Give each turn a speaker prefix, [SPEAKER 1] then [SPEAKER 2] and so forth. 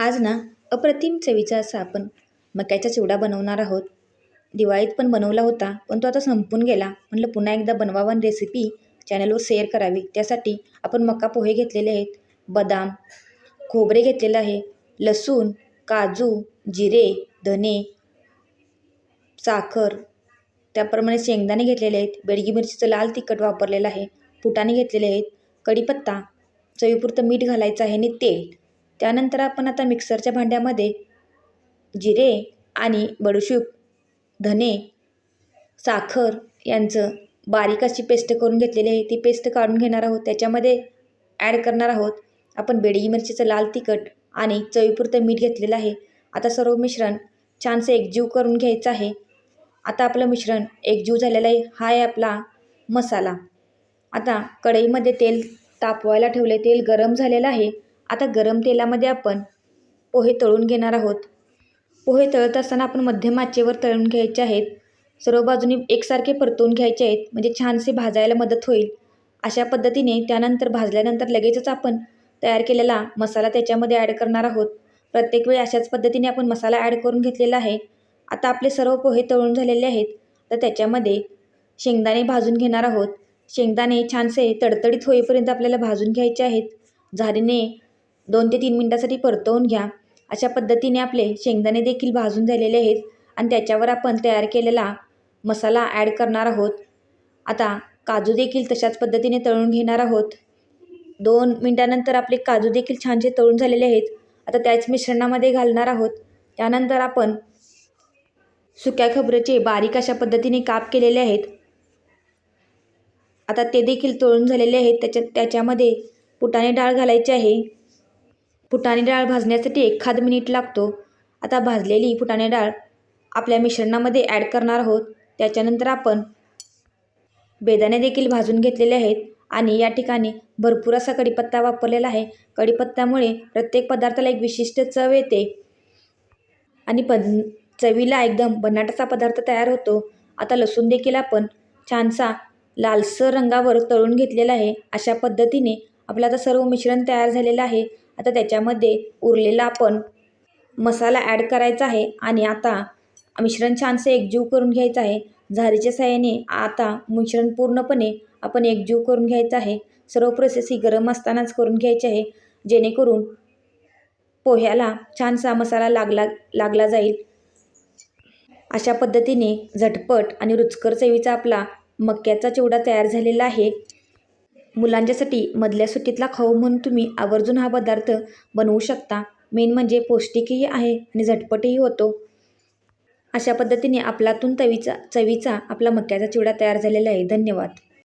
[SPEAKER 1] आज ना अप्रतिम चवीचा असा आपण मक्याचा चिवडा बनवणार आहोत. दिवाळीत पण बनवला होता पण तो आता संपून गेला. म्हटलं पुन्हा एकदा बनवावा रेसिपी चॅनलवर शेअर करावी. त्यासाठी आपण मका पोहे घेतलेले आहेत बदाम खोबरे घेतलेलं आहे लसूण काजू जिरे धने साखर त्याप्रमाणे शेंगदाणे घेतलेले आहेत बेडगी मिरचीचं लाल तिखट वापरलेलं आहे फुटाणे घेतलेले आहेत कढीपत्ता चवीपुरतं मीठ घालायचं आहे आणि तेल. त्यानंतर आपण आता मिक्सरच्या भांड्यामध्ये जिरे आणि बडीशेप धने साखर यांचं बारीक अशी पेस्ट करून घेतलेली आहे. ती पेस्ट काढून घेणार आहोत. त्याच्यामध्ये ॲड करणार आहोत आपण बेडगी मिरचीचं लाल तिखट आणि चवीपुरतं मीठ घेतलेलं आहे. आता सर्व मिश्रण छानसे एकजीव करून घ्यायचं आहे. आता आपलं मिश्रण एकजीव झालेलं आहे. हा आहे आपला मसाला. आता कढईमध्ये तेल तापवायला ठेवले तेल गरम झालेलं आहे. आता गरम तेलामध्ये आपण पोहे तळून घेणार आहोत. पोहे तळत असताना आपण मध्यम आचेवर तळून घ्यायचे आहेत. सर्व बाजूनी एकसारखे परतवून घ्यायचे आहेत म्हणजे छानसे भाजायला मदत होईल. अशा पद्धतीने त्यानंतर भाजल्यानंतर लगेचच आपण तयार केलेला मसाला त्याच्यामध्ये ॲड करणार आहोत. प्रत्येक वेळी अशाच पद्धतीने आपण मसाला ॲड करून घेतलेला आहे. आता आपले सर्व पोहे तळून झालेले आहेत तर त्याच्यामध्ये शेंगदाणे भाजून घेणार आहोत. शेंगदाणे छानसे तडतडीत होईपर्यंत आपल्याला भाजून घ्यायचे आहेत. झारीने दोन ते तीन मिनटासाठी परतवून घ्या. अशा पद्धतीने आपले शेंगदाणे देखील भाजून झालेले आहेत आणि त्याच्यावर आपण तयार केलेला मसाला ॲड करणार आहोत. आता काजू देखील तशाच पद्धतीने तळून घेणार आहोत. दोन मिनटानंतर आपले काजू देखील छानसे तळून झालेले आहेत. आता त्याच मिश्रणामध्ये घालणार आहोत. त्यानंतर आपण सुक्या खोबऱ्याचे बारीक अशा पद्धतीने काप केलेले आहेत. आता ते देखील तळून झालेले आहेत. त्याच्यात त्याच्यामध्ये पुटाने डाळ घालायची आहे. फुटाणे डाळ भाजण्यासाठी एखाद मिनिट लागतो. आता भाजलेली फुटाणे डाळ आपल्या मिश्रणामध्ये ॲड करणार आहोत. त्याच्यानंतर आपण बेदाणे देखील भाजून घेतलेले आहेत आणि या ठिकाणी भरपूर असा कढीपत्ता वापरलेला आहे. कढीपत्त्यामुळे प्रत्येक पदार्थाला एक विशिष्ट चव येते आणि पण चवीला एकदम बनाटाचा पदार्थ तयार होतो. आता लसूण देखील आपण छानसा लालसर रंगावर तळून घेतलेला आहे. अशा पद्धतीने आपलं आता सर्व मिश्रण तयार झालेलं आहे. आता त्याच्यामध्ये उरलेला आपण मसाला ॲड करायचा आहे आणि आता मिश्रण छानसे एकजीव करून घ्यायचं आहे. झारीच्या साह्याने आता मिश्रण पूर्णपणे आपण एकजीव करून घ्यायचं आहे. सर्व प्रोसेस ही गरम असतानाच करून घ्यायची आहे. जेणेकरून पोह्याला छानसा मसाला लागला लागला जाईल. अशा पद्धतीने झटपट आणि रुचकर चवीचा आपला मक्याचा चिवडा तयार झालेला आहे. मुलांच्यासाठी मधल्या सुट्टीतला खाऊ म्हणून तुम्ही आवर्जून हा पदार्थ बनवू शकता. मेन म्हणजे पौष्टिकही आहे आणि झटपटही होतो. अशा पद्धतीने आपलातून तवीचा चवीचा आपला मक्याचा चिवडा तयार झालेला आहे. धन्यवाद.